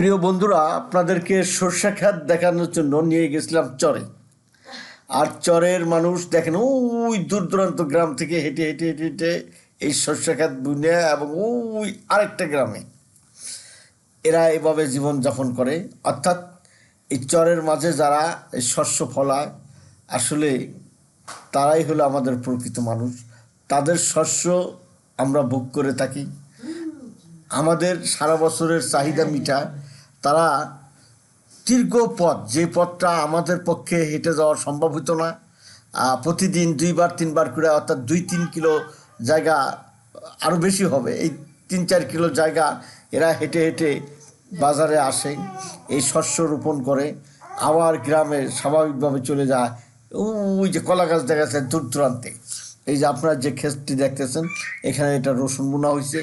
প্রিয় বন্ধুরা, আপনাদেরকে সর্ষা খাত দেখানোর জন্য নিয়ে গেছিলাম চরে। আর চরের মানুষ দেখেন, ওই দূর দূরান্ত গ্রাম থেকে হেঁটে হেঁটে হেঁটে হেঁটে এই সর্ষা খাত বুনে এবং ওই আরেকটা গ্রামে এরা এভাবে জীবনযাপন করে। অর্থাৎ এই চরের মাঝে যারা এই শস্য ফলায়, আসলে তারাই হলো আমাদের প্রকৃত মানুষ। তাদের শস্য আমরা ভোগ করে থাকি। আমাদের সারা বছরের চাহিদা মিটায়। তারা দীর্ঘ পথ, যে পথটা আমাদের পক্ষে হেঁটে যাওয়া সম্ভব হতো না। প্রতিদিন দুইবার, তিনবার করে, অর্থাৎ দুই তিন কিলো জায়গা আরও বেশি হবে। এই তিন চার কিলো জায়গা এরা হেঁটে হেঁটে বাজারে আসে, এই শস্য রোপণ করে, আবার গ্রামে স্বাভাবিকভাবে চলে যায়। ওই যে কলা গাছ দেখা যাচ্ছে দূর দূরান্তে। এই যে আপনার যে ক্ষেতটি দেখতেছেন, এখানে এটা রসুন বোনা হয়েছে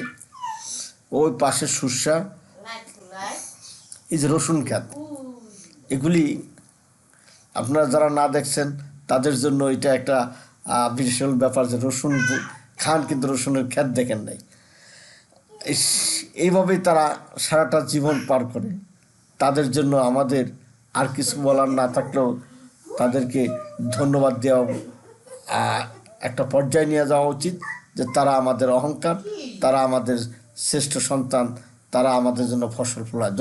ওই পাশে সর্ষা। এই যে রসুন ক্ষেত এগুলি আপনারা যারা না দেখছেন, তাদের জন্য এটা একটা বিশাল ব্যাপার যে রসুন খান কিন্তু রসুনের ক্ষেত দেখেন নাই। এইভাবেই তারা সারাটা জীবন পার করে। তাদের জন্য আমাদের আর কিছু বলার না থাকলেও তাদেরকে ধন্যবাদ দেওয়া একটা পর্যায়ে নিয়ে যাওয়া উচিত যে তারা আমাদের অহংকার, তারা আমাদের শ্রেষ্ঠ সন্তান, তারা আমাদের জন্য ফসল ফলায়।